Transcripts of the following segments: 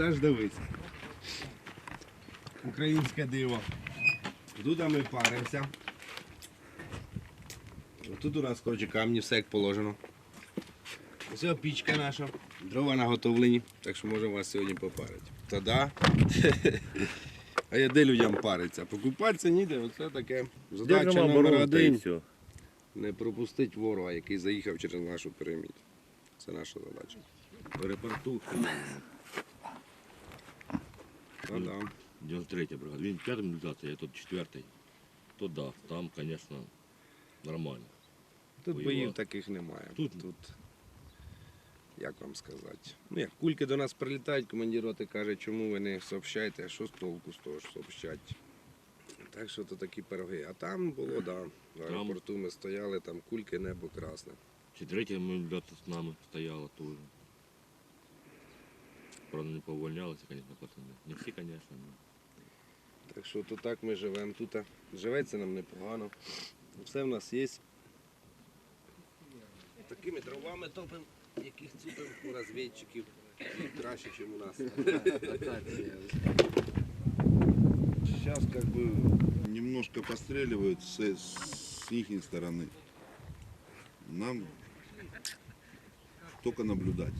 Оце ж дивись. Українське диво. Тут ми паримося. Тут у нас коротше, камні, все як положено. Ось пічка наша, дрова наготовлені, так що можемо вас сьогодні попарити. Та да. А я де людям париться? Покупатися ніде, оце таке. Задача номер один. Не пропустить ворога, який заїхав через нашу піраміду. Це наша задача. Аеропорту Ну, да. 93 бригада. Він п'ятий мобілізація, я тут четвертий. То да, там, звісно, нормально. Тут Воював. боїв таких немає. Тут- Тут, як вам сказати? Ну, як кульки до нас прилітають, командир роти каже, чому ви не сообщаєте, а що з толку з того, що сообщать. Так що то такі пироги. А там було, да. В аеропорту ми стояли, там кульки, небо красне. Чи третя мобілізація з нами стояла теж. Правда, не повольнялися, звісно, пацани. Не всі, звісно. но Так що то так ми живемо тут. Живеться нам непогано. Все в нас є. Такими дровами топимо, яких цупимо у розвідчиків. Краще, ніж у нас. Сейчас как бы немножко постреливают с, с их стороны. Нам только наблюдать.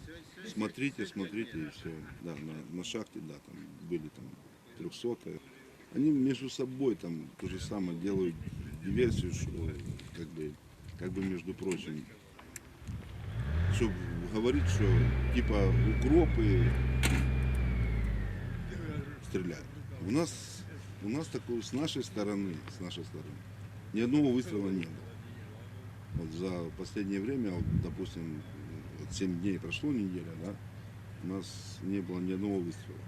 Смотрите, смотрите и все. Да, на, на шахте, да, там были там трехсотые. Они между собой там то же самое делают диверсию, что как бы, как бы между прочим. Что говорит, что типа укропы стреляют. У нас, у нас такого с нашей стороны, с нашей стороны, ни одного выстрела не было. Вот за последнее время, вот, допустим, 7 дней прошло неделя, да, у нас не было ни одного выстрела.